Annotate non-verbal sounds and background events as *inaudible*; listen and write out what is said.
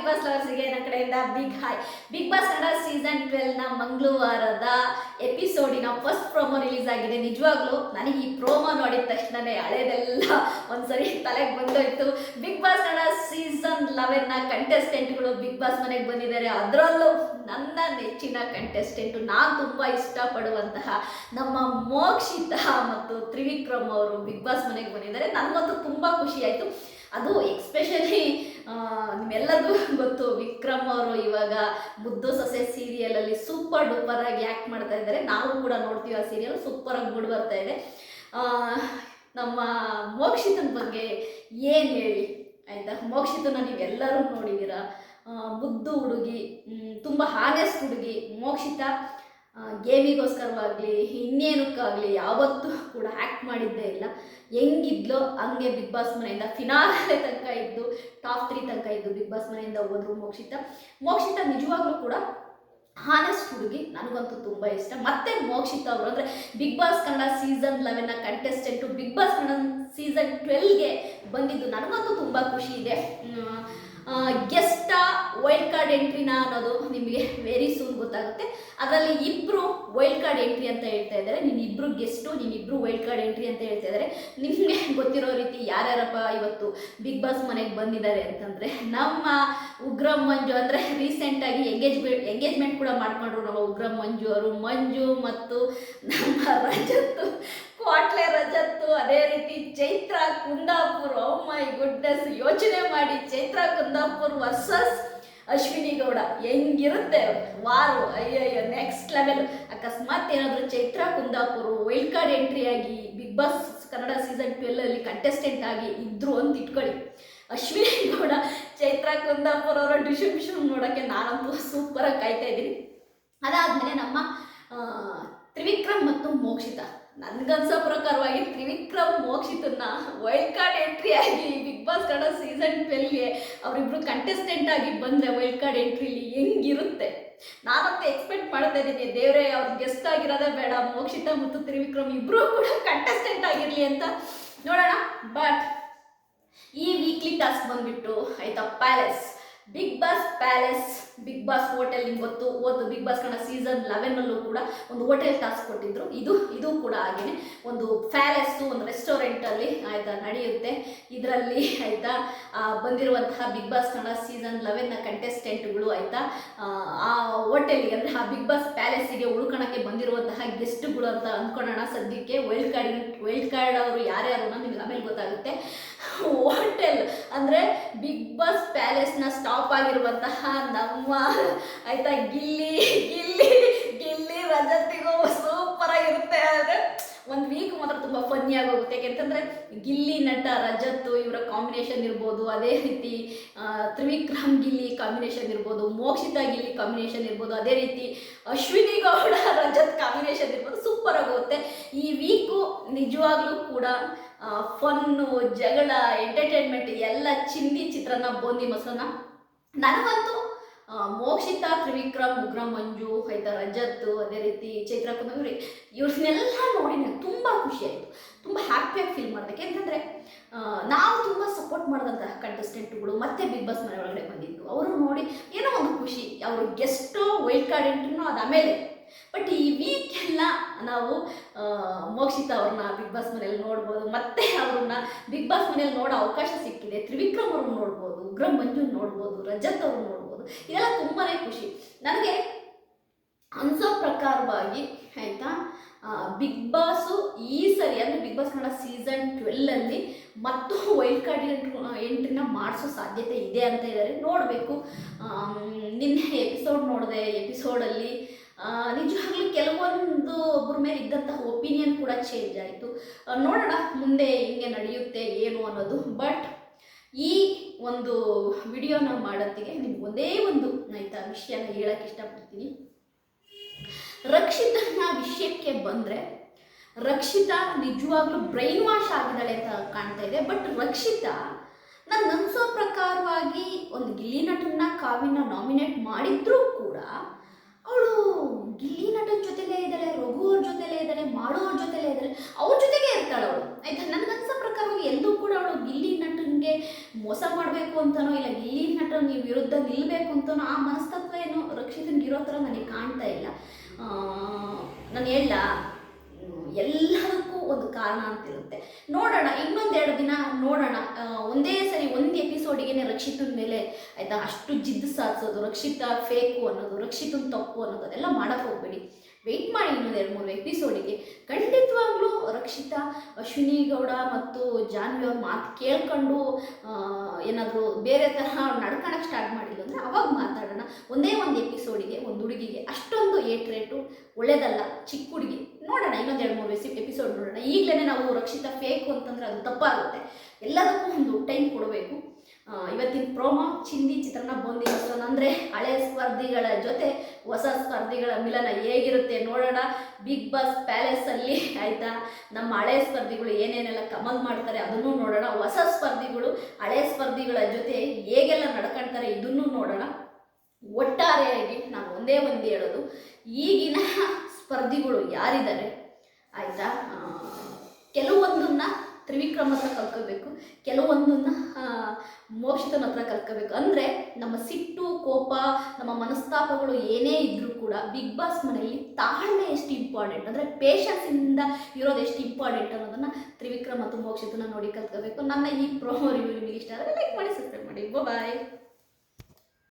Big boss ಲವರ್ಸ್ಗೆ ನನ್ನ ಕಡೆಯಿಂದ big hi big boss Kannada season ಟ್ವೆಲ್ನ ಮಂಗಳವಾರದ ಎಪಿಸೋಡಿನ ಫಸ್ಟ್ ಪ್ರೋಮೋ ರಿಲೀಸ್ ಆಗಿದೆ. ನಿಜವಾಗ್ಲೂ ನನಗೆ ಈ ಪ್ರೋಮೋ ನೋಡಿದ ತಕ್ಷಣನೇ ಹಳೆದೆಲ್ಲ ಒಂದ್ಸರಿ ತಲೆಗೆ ಬಂದೋಯ್ತು. ಬಿಗ್ ಬಾಸ್ ಕನ್ನಡ ಸೀಸನ್ ಲೆವೆನ್ನ ಕಂಟೆಸ್ಟೆಂಟ್ಗಳು ಬಿಗ್ ಬಾಸ್ ಮನೆಗೆ ಬಂದಿದ್ದಾರೆ. ಅದರಲ್ಲೂ ನನ್ನ ನೆಚ್ಚಿನ ಕಂಟೆಸ್ಟೆಂಟು ನಾನು ತುಂಬ ಇಷ್ಟಪಡುವಂತಹ ನಮ್ಮ ಮೋಕ್ಷಿತ ಮತ್ತು ತ್ರಿವಿಕ್ರಮ್ ಅವರು ಬಿಗ್ ಬಾಸ್ ಮನೆಗೆ ಬಂದಿದ್ದಾರೆ. ನನಗಂತೂ ತುಂಬ ಖುಷಿ ಆಯಿತು. ಅದು ಎಕ್ಸ್ಪೆಷಲಿ ನಿಮ್ಮೆಲ್ಲರಿಗೂ *laughs* ಗೊತ್ತು, ವಿಕ್ರಮ್ ಅವರು ಇವಾಗ ಮುದ್ದು ಸೊಸೆ ಸೀರಿಯಲಲ್ಲಿ ಸೂಪರ್ ಡೂಪರ್ ಆಗಿ ಆ್ಯಕ್ಟ್ ಮಾಡ್ತಾ ಇದ್ದಾರೆ. ನಾವು ಕೂಡ ನೋಡ್ತೀವಿ ಆ ಸೀರಿಯಲ್ ಸೂಪರ್ ಆಗಿ ಮೂಡ್ ಬರ್ತಾ ಇದೆ. ನಮ್ಮ ಮೋಕ್ಷಿತನ ಬಗ್ಗೆ ಏನು ಹೇಳಿ? ಆಯಿತಾ? ಮೋಕ್ಷಿತನ ನೀವೆಲ್ಲರೂ ನೋಡಿದ್ದೀರಾ ಮುದ್ದು ಹುಡುಗಿ ತುಂಬ ಹಾನೆಸ್ಟ್ ಹುಡುಗಿ ಮೋಕ್ಷಿತ. ಗೇಮಿಗೋಸ್ಕರವಾಗಲಿ, ಇನ್ನೇನಕ್ಕಾಗಲಿ ಯಾವತ್ತೂ ಕೂಡ ಆ್ಯಕ್ಟ್ ಮಾಡಿದ್ದೇ ಇಲ್ಲ. ಹೆಂಗಿದ್ಲೋ ಹಂಗೆ ಬಿಗ್ ಬಾಸ್ ಮನೆಯಿಂದ ಫಿನಾಲೆ ತನಕ ಇದ್ದು ಟಾಪ್ ತ್ರೀ ತನಕ ಇದ್ದು ಬಿಗ್ ಬಾಸ್ ಮನೆಯಿಂದ ಹೋದ್ರು ಮೋಕ್ಷಿತ. ಮೋಕ್ಷಿತ ನಿಜವಾಗ್ಲೂ ಕೂಡ ಹಾನೆಸ್ಟ್ ಹುಡುಗಿ. ನನಗಂತೂ ತುಂಬ ಇಷ್ಟ. ಮತ್ತೆ ಮೋಕ್ಷಿತ ಅವರು ಅಂದರೆ Bigg boss Kannada season ಲೆವೆನ್ನ contestant Bigg Boss Kannada season ಟ್ವೆಲ್ಗೆ ಬಂದಿದ್ದು ನನಗಂತೂ ತುಂಬ ಖುಷಿ ಇದೆ. ಗೆಸ್ಟ ವೈಲ್ಡ್ ಕಾರ್ಡ್ ಎಂಟ್ರಿನ ಅನ್ನೋದು ನಿಮಗೆ ವೆರಿ ಸೂನ್ ಗೊತ್ತಾಗುತ್ತೆ. ಅದರಲ್ಲಿ ಇಬ್ಬರು ವೈಲ್ಡ್ ಕಾರ್ಡ್ ಎಂಟ್ರಿ ಅಂತ ಹೇಳ್ತಾ ಇದ್ದಾರೆ. ನೀನು ಗೆಸ್ಟು, ನಿನ್ನಿಬ್ರು ವೈಲ್ಡ್ ಕಾರ್ಡ್ ಎಂಟ್ರಿ ಅಂತ ಹೇಳ್ತಾ ಇದ್ದಾರೆ. ನಿಮಗೆ ಗೊತ್ತಿರೋ ರೀತಿ ಯಾರ್ಯಾರಪ್ಪ ಇವತ್ತು ಬಿಗ್ ಬಾಸ್ ಮನೆಗೆ ಬಂದಿದ್ದಾರೆ ಅಂತಂದರೆ, ನಮ್ಮ ಉಗ್ರಂ ಮಂಜು ಅಂದರೆ ರೀಸೆಂಟಾಗಿ ಎಂಗೇಜ್ಮೆಂಟ್ ಎಂಗೇಜ್ಮೆಂಟ್ ಕೂಡ ಮಾಡ್ಕೊಂಡ್ರು ನಮ್ಮ ಉಗ್ರಂ ಮಂಜು ಅವರು. ಮಂಜು ಮತ್ತು ನಮ್ಮ ರಜತ್ತು ಕ್ವಾಟ್ಲೆ ರಜತ್ತು, ಅದೇ ರೀತಿ Chaitra Kundapur oh my goodness ಯೋಚನೆ ಮಾಡಿ ಚೈತ್ರ ಕುಂದಾಪುರ್ ವರ್ಸಸ್ ಅಶ್ವಿನಿ ಗೌಡ. ಹೆಂಗಿರುತ್ತೆ? ವಾರು, ಅಯ್ಯಯ್ಯೋ ನೆಕ್ಸ್ಟ್ ಲೆವೆಲ್ ಅಕಸ್ಮಾತ್ ಏನಾದರೂ Chaitra Kundapur wild card entry ಆಗಿ ಬಿಗ್ ಬಾಸ್ ಕನ್ನಡ ಸೀಸನ್ ಟ್ವೆಲ್ಲಲ್ಲಿ ಕಂಟೆಸ್ಟೆಂಟ್ ಆಗಿ ಇದ್ರು ಅಂತ ಇಟ್ಕೊಳ್ಳಿ. ಅಶ್ವಿನಿ ಗೌಡ ಚೈತ್ರ ಕುಂದಾಪುರ್ ಅವರ ಡಿಸ್ಟ್ರಿಬ್ಯೂಷನ್ ನೋಡೋಕ್ಕೆ ನಾನಂತೂ ಸೂಪರಾಗಿ ಕಾಯ್ತಾ ಇದ್ದೀನಿ. ಅದಾದಮೇಲೆ ನಮ್ಮ ತ್ರಿವಿಕ್ರಮ್ ಮತ್ತು ಮೋಕ್ಷಿತ. ನನ್ಗನ್ಸೋ ಪ್ರಕಾರವಾಗಿ ತ್ರಿವಿಕ್ರಮ್ ಮೋಕ್ಷಿತನ್ನ ವೈಲ್ಡ್ ಕಾರ್ಡ್ ಎಂಟ್ರಿ ಆಗಿ ಬಿಗ್ ಬಾಸ್ ಕನ್ನಡ ಸೀಸನ್ ಟ್ವೆಲ್ಗೆ ಅವರಿಬ್ರು ಕಂಟೆಸ್ಟೆಂಟ್ ಆಗಿ ಬಂದ್ರೆ ವೈಲ್ಡ್ ಕಾರ್ಡ್ ಎಂಟ್ರಿಲಿ ಹೆಂಗಿರುತ್ತೆ? ನಾನಂತೂ ಎಕ್ಸ್ಪೆಕ್ಟ್ ಮಾಡ್ತಾ ಇದ್ದೀನಿ. ದೇವರೇ, ಅವ್ರ ಗೆಸ್ಟ್ ಆಗಿರೋದೇ ಬೇಡ. ಮೋಕ್ಷಿತ ಮತ್ತು ತ್ರಿವಿಕ್ರಮ್ ಇಬ್ಬರೂ ಕೂಡ ಕಂಟೆಸ್ಟೆಂಟ್ ಆಗಿರಲಿ ಅಂತ ನೋಡೋಣ. ಬಟ್ ಈ ವೀಕ್ಲಿ ಟಾಸ್ಕ್ ಬಂದ್ಬಿಟ್ಟು, ಆಯ್ತಾ palace Bigg Boss palace Bigg Boss hotel ನಿಮ್ಗೆ ಗೊತ್ತು. ಓದು ಬಿಗ್ ಬಾಸ್ ಕನ್ನಡ ಸೀಸನ್ ಲೆವೆನ್ನಲ್ಲೂ ಕೂಡ ಒಂದು ಹೋಟೆಲ್ ಟಾಸ್ಕ್ ಕೊಟ್ಟಿದ್ರು. ಇದು ಇದು ಕೂಡ ಹಾಗೇನೆ ಒಂದು ಪ್ಯಾಲೇಸು ಒಂದು ರೆಸ್ಟೋರೆಂಟಲ್ಲಿ ಆಯಿತಾ, ನಡೆಯುತ್ತೆ. ಇದರಲ್ಲಿ ಆಯಿತಾ ಬಂದಿರುವಂತಹ ಬಿಗ್ ಬಾಸ್ ಕನ್ನಡ ಸೀಸನ್ ಲೆವೆನ್ನ ಕಂಟೆಸ್ಟೆಂಟ್ಗಳು ಆಯಿತಾ, ಆ ಹೋಟೆಲ್ಗೆ ಅಂದರೆ ಆ ಬಿಗ್ ಬಾಸ್ ಪ್ಯಾಲೇಸಿಗೆ ಉಳ್ಕೊಳಕ್ಕೆ ಬಂದಿರುವಂತಹ ಗೆಸ್ಟ್ಗಳು ಅಂತ ಅಂದ್ಕೊಳ್ಳೋಣ ಸದ್ಯಕ್ಕೆ. ವೈಲ್ಡ್ ಕಾರ್ಡ್ ವೈಲ್ಡ್ ಕಾರ್ಡ್ ಅವರು ಯಾರ್ಯಾರು ನಿಮ್ಗೆ ಆಮೇಲೆ ಗೊತ್ತಾಗುತ್ತೆ. ಹೋಟೆಲ್ ಅಂದರೆ ಬಿಗ್ ಬಾಸ್ ಪ್ಯಾಲೇಸ್ನ ಸ್ಟಾಪ್ ಆಗಿರುವಂತಹ ನಮ್ಮ ಆಯ್ತಾ ಗಿಲ್ಲಿ ಗಿಲ್ಲಿ ಗಿಲ್ಲಿ ರಜತಿಗೂ ಸೂಪರ್ ಆಗಿರುತ್ತೆ. ಆದರೆ ಒಂದು ವೀಕ್ ಮಾತ್ರ ತುಂಬ ಫನ್ನಿ ಆಗೋಗುತ್ತೆ. ಯಾಕೆಂತಂದರೆ ಗಿಲ್ಲಿ ನಟ ರಜತ್ ಇವರ ಕಾಂಬಿನೇಷನ್ ಇರ್ಬೋದು, ಅದೇ ರೀತಿ ತ್ರಿವಿಕ್ರಮ್ ಗಿಲ್ಲಿ ಕಾಂಬಿನೇಷನ್ ಇರ್ಬೋದು, ಮೋಕ್ಷಿತ ಗಿಲ್ಲಿ ಕಾಂಬಿನೇಷನ್ ಇರ್ಬೋದು, ಅದೇ ರೀತಿ ಅಶ್ವಿನಿ ಗೌಡ ರಜತ್ ಕಾಂಬಿನೇಷನ್ ಇರ್ಬೋದು ಸೂಪರ್ ಆಗೋಗುತ್ತೆ. ಈ ವೀಕು ನಿಜವಾಗ್ಲೂ ಕೂಡ ಫನ್ನು ಜಗಳ ಎಂಟರ್ಟೈನ್ಮೆಂಟ್, ಎಲ್ಲ ಚಿಂದಿ ಚಿತ್ರಾನ್ನ ಬೋಂದಿ ಮೊಸರನ್ನ ನನಗಂತೂ ಮೋಕ್ಷಿತ, ತ್ರಿವಿಕ್ರಮ್, ಉಗ್ರಂ, ಮಂಜು ಆಯ್ತಾ ರಜತ್, ಅದೇ ರೀತಿ ಚೈತ್ರ ಕುಮಾರಿ ಇವ್ರನ್ನೆಲ್ಲ ನೋಡಿ ನನಗೆ ತುಂಬ ಖುಷಿ ಆಯಿತು. ತುಂಬ ಹ್ಯಾಪಿಯಾಗಿ ಫೀಲ್ ಮಾಡಿದೆ ಯಾಕೆಂತಂದರೆ ನಾವು ತುಂಬ ಸಪೋರ್ಟ್ ಮಾಡಿದಂತಹ ಕಂಟೆಸ್ಟೆಂಟ್ಗಳು ಮತ್ತೆ ಬಿಗ್ ಬಾಸ್ ಮನೆ ಒಳಗಡೆ ಬಂದಿದ್ದು. ಅವರು ನೋಡಿ ಏನೋ ಒಂದು ಖುಷಿ. ಅವರು ಗೆಸ್ಟು ವೈಲ್ಡ್ ಕಾರ್ಡ್ ಎಂಟ್ರಿನೂ ಅದು ಆಮೇಲೆ. ಬಟ್ ಈ ವೀಕ್ ಎಲ್ಲ ನಾವು ಮೋಕ್ಷಿತ ಅವ್ರನ್ನ ಬಿಗ್ ಬಾಸ್ ಮನೇಲಿ ನೋಡ್ಬೋದು. ಮತ್ತೆ ಅವ್ರನ್ನ ಬಿಗ್ ಬಾಸ್ ಮನೇಲಿ ನೋಡೋ ಅವಕಾಶ ಸಿಕ್ಕಿದೆ. ತ್ರಿವಿಕ್ರಮ್ ಅವ್ರನ್ನ ನೋಡ್ಬೋದು, ಉಗ್ರಂ ಮಂಜು ನೋಡ್ಬೋದು, ರಜತ್ ಅವ್ರನ್ನ ನೋಡ್ಬೋದು. ಇದೆಲ್ಲ ತುಂಬಾ ಖುಷಿ. ನನಗೆ ಅನ್ಸೋ ಪ್ರಕಾರವಾಗಿ ಆಯಿತಾ ಬಿಗ್ ಬಾಸು ಈ ಸರಿ ಅಂದರೆ ಬಿಗ್ ಬಾಸ್ ಕನ್ನಡ ಸೀಸನ್ ಟ್ವೆಲ್ಲಲ್ಲಿ ಮತ್ತು ವೈಲ್ಡ್ ಕಾರ್ಡ್ ಎಂಟ್ರಿನ ಮಾಡಿಸೋ ಸಾಧ್ಯತೆ ಇದೆ ಅಂತ ಇದ್ದಾರೆ ನೋಡಬೇಕು. ನಿನ್ನೆ ಎಪಿಸೋಡ್ ನೋಡಿದೆ ಎಪಿಸೋಡಲ್ಲಿ ನಿಜವಾಗ್ಲೂ ಕೆಲವೊಂದು ಒಬ್ಬರ ಮೇಲೆ ಇದ್ದಂತಹ ಒಪಿನಿಯನ್ ಕೂಡ ಚೇಂಜ್ ಆಯಿತು. ನೋಡೋಣ ಮುಂದೆ ಹಿಂಗೆ ನಡೆಯುತ್ತೆ, ಏನು ಅನ್ನೋದು. ಬಟ್ ಈ ಒಂದು ವಿಡಿಯೋನ ಮಾಡೋತ್ತಿಗೆ ನಿಮ್ಗೆ ಒಂದೇ ಒಂದು ಆಯಿತಾ, ವಿಷಯನ ಹೇಳಕ್ಕೆ ಇಷ್ಟಪಡ್ತೀನಿ. ರಕ್ಷಿತನ ವಿಷಯಕ್ಕೆ ಬಂದರೆ, ರಕ್ಷಿತಾ ನಿಜವಾಗ್ಲೂ ಬ್ರೈನ್ ವಾಶ್ ಆಗಿದ್ದಾಳೆ ಅಂತ ಕಾಣ್ತಾ ಇದೆ. ಬಟ್ ರಕ್ಷಿತಾ ನಾನು ಅನ್ಸೋ ಪ್ರಕಾರವಾಗಿ ಒಂದು ಗಿಲ್ಲಿ ನಟನ್ನ ಕಾವಿನ ನಾಮಿನೇಟ್ ಮಾಡಿದ್ರೂ ಕೂಡ ಅವಳು ಗಿಲ್ಲಿ ನಟನ ಜೊತೆಲೇ ಇದ್ದಾಳೆ ರಘು ಅವ್ರ ಜೊತೆಲೇ ಇದ್ದಾಳೆ ಮಾಡೋವ್ರ ಜೊತೆಲೇ ಇದ್ದಾಳೆ ಅವ್ರ ಜೊತೆಗೆ ಇರ್ತಾಳೆ ಅವಳು. ಆಯ್ತಾ? ನನಗನ್ಸೋ ಪ್ರಕಾರ ಎಲ್ಲೂ ಕೂಡ ಅವಳು ಗಿಲ್ಲಿ ನಟನಿಗೆ ಮೋಸ ಮಾಡಬೇಕು ಅಂತನೋ, ಇಲ್ಲ ಗಿಲ್ಲಿ ನಟ ನೀವು ವಿರುದ್ಧ ನಿಲ್ಲಬೇಕು ಅಂತನೋ, ಆ ಮನಸ್ತತ್ವ ಏನು ರಕ್ಷಿತನಿಗೆ ಇರೋ ಥರ ನನಗೆ ಕಾಣ್ತಾ ಇಲ್ಲ. ನಾನು ಹೇಳ ಒಂದು ಕಾರಣ ಅಂತಿರುತ್ತೆ. ನೋಡೋಣ, ಇನ್ನೊಂದೆರಡು ದಿನ ನೋಡೋಣ. ಒಂದೇ ಸರಿ ಒಂದು ಎಪಿಸೋಡಿಗೆ ರಕ್ಷಿತನ ಮೇಲೆ ಆಯ್ತಾ, ಅಷ್ಟು ಜಿದ್ದು ಸಾಧಿಸೋದು, ರಕ್ಷಿತ ಫೇಕು ಅನ್ನೋದು, ರಕ್ಷಿತನ ತಪ್ಪು ಅನ್ನೋದು, ಅದೆಲ್ಲ ಮಾಡಕ್ಕೆ ಹೋಗ್ಬೇಡಿ. ವೆಯ್ಟ್ ಮಾಡಿ ಇನ್ನೊಂದು ಎರಡು ಮೂರು ಎಪಿಸೋಡಿಗೆ ಖಂಡಿತವಾಗ್ಲೂ ರಕ್ಷಿತಾ, ಅಶ್ವಿನಿ ಗೌಡ ಮತ್ತು ಜಾನ್ವಿ ಅವ್ರ ಮಾತು ಕೇಳ್ಕೊಂಡು ಏನಾದರೂ ಬೇರೆ ತರಹ ನಡ್ಕೊಳಕ್ಕೆ ಸ್ಟಾರ್ಟ್ ಮಾಡಿಲ್ಲ ಅಂದರೆ ಅವಾಗ ಮಾತಾಡೋಣ. ಒಂದೇ ಒಂದು ಎಪಿಸೋಡಿಗೆ ಒಂದು ಹುಡುಗಿಗೆ ಅಷ್ಟೊಂದು ಏಟ್ ರೇಟು ಒಳ್ಳೇದಲ್ಲ, ಚಿಕ್ಕ ಹುಡುಗಿ. ನೋಡೋಣ, ಇನ್ನೊಂದು ಎರಡು, ಮೂರು ಎಪಿಸೋಡ್ ನೋಡೋಣ. ಈಗಲೇ ನಾವು ರಕ್ಷಿತ ಫೇಕು ಅಂತಂದ್ರೆ ಅದು ತಪ್ಪಾಗುತ್ತೆ. ಎಲ್ಲದಕ್ಕೂ ಒಂದು ಟೈಮ್ ಕೊಡಬೇಕು. ಇವತ್ತಿನ ಪ್ರೋಮೋ ಚಿಂದಿ ಚಿತ್ರಣ ಬೂಂದಿ. ಮೊಸರನ್ನ ಅಂದರೆ ಹಳೆ ಸ್ಪರ್ಧಿಗಳ ಜೊತೆ ಹೊಸ ಸ್ಪರ್ಧಿಗಳ ಮಿಲನ ಹೇಗಿರುತ್ತೆ ನೋಡೋಣ. ಬಿಗ್ ಬಾಸ್ ಪ್ಯಾಲೇಸಲ್ಲಿ ಆಯಿತಾ? ನಮ್ಮ ಹಳೆ ಸ್ಪರ್ಧಿಗಳು ಏನೇನೆಲ್ಲ ಕಮಲ್ ಮಾಡ್ತಾರೆ ಅದನ್ನು ನೋಡೋಣ. ಹೊಸ ಸ್ಪರ್ಧಿಗಳು ಹಳೆ ಸ್ಪರ್ಧಿಗಳ ಜೊತೆ ಹೇಗೆಲ್ಲ ನಡ್ಕೊಳ್ತಾರೆ ಇದನ್ನು ನೋಡೋಣ. ಒಟ್ಟಾರೆಯಾಗಿ ನಾನು ಒಂದೇ ಒಂದು ಹೇಳೋದು. ಈಗಿನ ಸ್ಪರ್ಧಿಗಳು ಯಾರಿದ್ದಾರೆ? ಆಯಿತಾ? ಕೆಲವೊಂದನ್ನು ತ್ರಿವಿಕ್ರಮ್ ಹತ್ರ ಕಲ್ಕೋಬೇಕು ಕೆಲವೊಂದನ್ನ ಮೋಕ್ಷತನ ಹತ್ರ ಕಲ್ಕೋಬೇಕು ಅಂದರೆ ನಮ್ಮ ಸಿಟ್ಟು, ಕೋಪ, ನಮ್ಮ ಮನಸ್ತಾಪಗಳು ಏನೇ ಇದ್ದರೂ ಕೂಡ ಬಿಗ್ ಬಾಸ್ ಮನೆಯಲ್ಲಿ ತಾಳ್ಮೆ ಎಷ್ಟು ಇಂಪಾರ್ಟೆಂಟ್ ಅಂದರೆ ಪೇಷನ್ಸಿಂದ ಇರೋದು ಎಷ್ಟು ಇಂಪಾರ್ಟೆಂಟ್ ಅನ್ನೋದನ್ನು ತ್ರಿವಿಕ್ರಮ್ ಮತ್ತು ಮೋಕ್ಷತನ ನೋಡಿ ಕಲ್ತ್ಕೋಬೇಕು ನನ್ನ ಈ ಪ್ರೋಮೋ ರಿವ್ಯೂ ನಿಮಗೆ ಇಷ್ಟ ಆದರೆ ಲೈಕ್ ಮಾಡಿ ಸಬ್ಸ್ಕ್ರೈಬ್ ಮಾಡಿ. ಬಾಯ್